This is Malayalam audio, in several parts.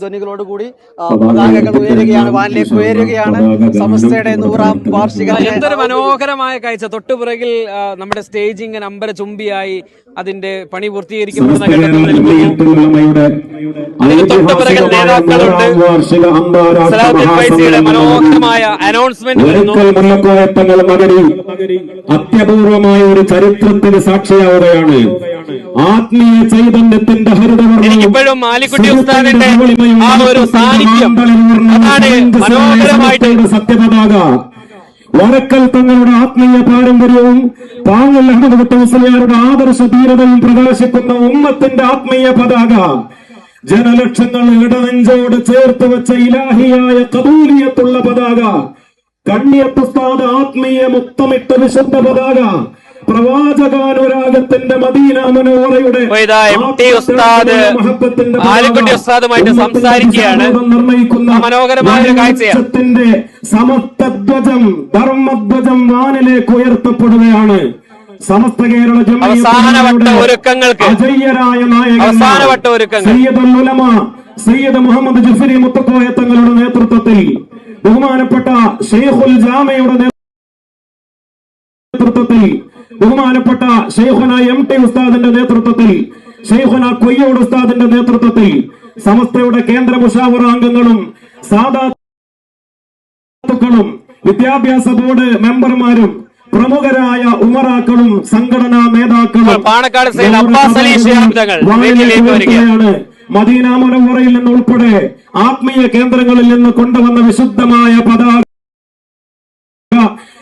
ധ്വനികളോടുകൂടി കൂടി പതാകകൾ ഉയരുകയാണ് വാനിലേക്ക് ഉയരുകയാണ്. സമസ്തയുടെ നൂറാം വാർഷിക എന്തൊരു മനോഹരമായ കാഴ്ച. തൊട്ടുപുറകിൽ നമ്മുടെ സ്റ്റേജ് ഇങ്ങനെ അമ്പര ചുംബിയായി അതിന്റെ പണി പൂർത്തീകരിക്കുന്നു മനോഹരമായ അനൗൺസ്മെന്റ് അത്യപൂർവമായ ഒരു ചരിത്രത്തിന് സാക്ഷിയാവുകയാണ്. ആത്മീയ ചൈതന്യത്തിന്റെ എനിക്കിപ്പോഴും മാലിക്കുട്ടി ഉസ്താദിന്റെ ആ ഒരു സാന്നിധ്യം അതാണ് മനോഹരമായിട്ട് സത്യപതാക. വരക്കൽ തങ്ങളുടെ ആത്മീയ പാരമ്പര്യവും താങ്കൾ അഹമ്മദ് മുസ്ലിയാരുടെ ആദർശ ധീരതയും പ്രകാശിക്കുന്ന ഉമ്മത്തിന്റെ ആത്മീയ പതാക. ജനലക്ഷങ്ങൾ ഇടനെഞ്ചോട് ചേർത്ത് വെച്ച ഇലാഹിയായ കബൂലിയത്തുള്ള പതാക. കണ്ണിയത്തുസ്താദ് ആത്മീയ മുക്തമിട്ട വിശുദ്ധ പതാക. പ്രവാചകാനുരാഗത്തിന്റെ മദീന മനോഹരയുടെ അപ്പൊ ഇതാ എം ടി ഉസ്താദ് ആലിക്കുട്ടി ഉസ്താദുമായിട്ട് സംസാരിക്കുകയാണ്. മനോഹരമായ ഒരു കാഴ്ചയാണ്. ത്തിന്റെ സമത്വധ്വജം ധർമ്മധ്വജം വാനിലേക്ക് ഉയർത്തപ്പെടുകയാണ്. സമസ്ത കേരള അവസാനവട്ട ഒരുക്കങ്ങൾക്ക് അജയ്യരായ നായകൻ അവസാനവട്ട ഒരുക്കങ്ങൾ. സയ്യദ് ഉലമ സയ്യിദ് മുഹമ്മദ് ജഫരി മുത്തക്കോയ തങ്ങളുടെ നേതൃത്വത്തിൽ ബഹുമാനപ്പെട്ട ഷെയ്ഖുൽ ജാമയുടെ നേതൃത്വത്തിൽ ബഹുമാനപ്പെട്ട ഷെയ്ഖുന എം ടി ഉസ്താദിന്റെ നേതൃത്വത്തിൽ ഷെയ്ഖുന കൊയ്യോട് ഉസ്താദിന്റെ നേതൃത്വത്തിൽ സമസ്തയുടെ കേന്ദ്ര മുഷാവറ അംഗങ്ങളും സാധാത്തുക്കളും വിദ്യാഭ്യാസ ബോർഡ് മെമ്പർമാരും പ്രമുഖരായ ഉമറാക്കളും സംഘടനാ നേതാക്കളും പാണക്കാട് അബ്ബാസ് അലി. മദീന മുനവറയിൽ നിന്ന് ഉൾപ്പെടെ ആത്മീയ കേന്ദ്രങ്ങളിൽ നിന്ന് കൊണ്ടുവന്ന വിശുദ്ധമായ പതാക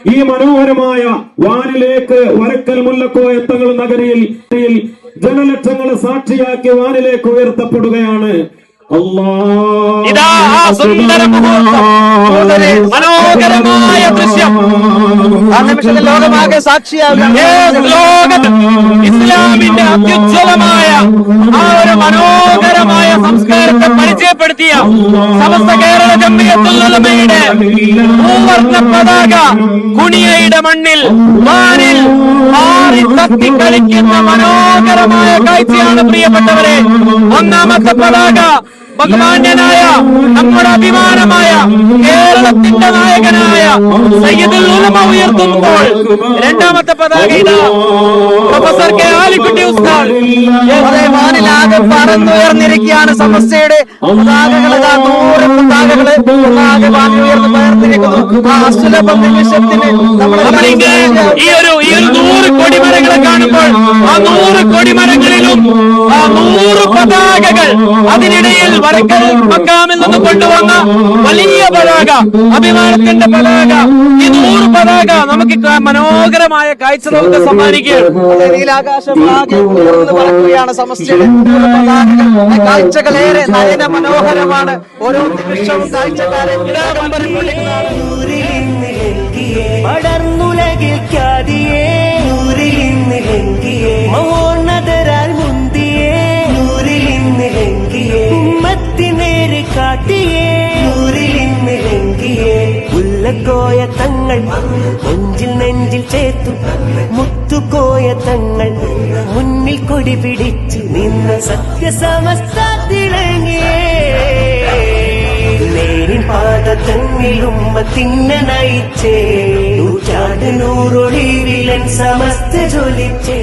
ഈ മനോഹരമായ വാനിലേക്ക് വരക്കൽ മുല്ലക്കോയ തങ്ങൾ നഗരിയിൽ ജനലക്ഷങ്ങൾ ജനലക്ഷങ്ങളെ സാക്ഷിയാക്കി വാനിലേക്ക് ഉയർത്തപ്പെടുകയാണ്. മനോഹരമായ ദൃശ്യം. ആ നിമിഷത്തിൽ ലോകമാകെ സാക്ഷിയാകും ലോകത്ത് ഇസ്ലാമിന്റെ അത്യുജ്വലമായ ആ ഒരു മനോഹരമായ സംസ്കാരത്തെ പരിചയപ്പെടുത്തിയ സമസ്ത കേരള ജമ്മിയത്തുള്ളമയുടെ മൂവർണ പതാക കുണിയയുടെ മണ്ണിൽ വാനിൽ മാറി തത്തി കളിക്കുന്ന മനോഹരമായ കാഴ്ചയാണ് പ്രിയപ്പെട്ടവരെ. ഒന്നാമത്തെ പതാക ബഹുമാന്യനായ നമ്മുടെ അഭിമാനമായ കേരളത്തിന്റെ നായകനായ സയ്യിദുൽ ഉലമ ഉയർത്തുമ്പോൾ രണ്ടാമത്തെ പതാക പ്രൊഫസർ കെ ആലിക്കുട്ടി ഉസ്താദ്. വാനിലാകെ പറന്നുയർന്നിരിക്കുകയാണ് സമസ്യയുടെ പതാകകൾ നമ്മൾ ഈ ഒരു ഈ നൂറ് കൊടിമരങ്ങളെ കാണുമ്പോൾ ആ നൂറ് കൊടിമരങ്ങളിലും ആ നൂറ് പതാകകൾ അതിനിടയിൽ വരക്കൽ മക്കാമിൽ നിന്ന് കൊണ്ടുവന്ന വലിയ പതാക അഭിമാനത്തിന്റെ പതാക. ഈ നൂറ് പതാക നമുക്ക് മനോഹരമായ കാഴ്ച നമുക്ക് സമ്മാനിക്കുകയാണ് ആ കാഴ്ചകളേറെ നയന മനോഹരമാണ്. ഓരോ നിമിഷവും കാഴ്ചക്കാരെ പടർന്നുലകിൽ കാട്ടിയേ. നൂറിലിന്ന് ലങ്കിയേ ഉള്ളക്കോയ തങ്ങൾ നെഞ്ചിൽ നെഞ്ചിൽ ചേർത്തു. മുത്തുകോയ തങ്ങൾ മുന്നിൽ കൊടി പിടിച്ച്. നിന്ന സത്യസമസ്ത തിളങ്ങിയേ നേരിൻ പാത തന്നിലുമ്മ തിന്ന നയിച്ചേ. നൂറ്റാണ്ട് നൂറൊളിവിലൻ സമസ്ത ജ്വലിച്ചേ.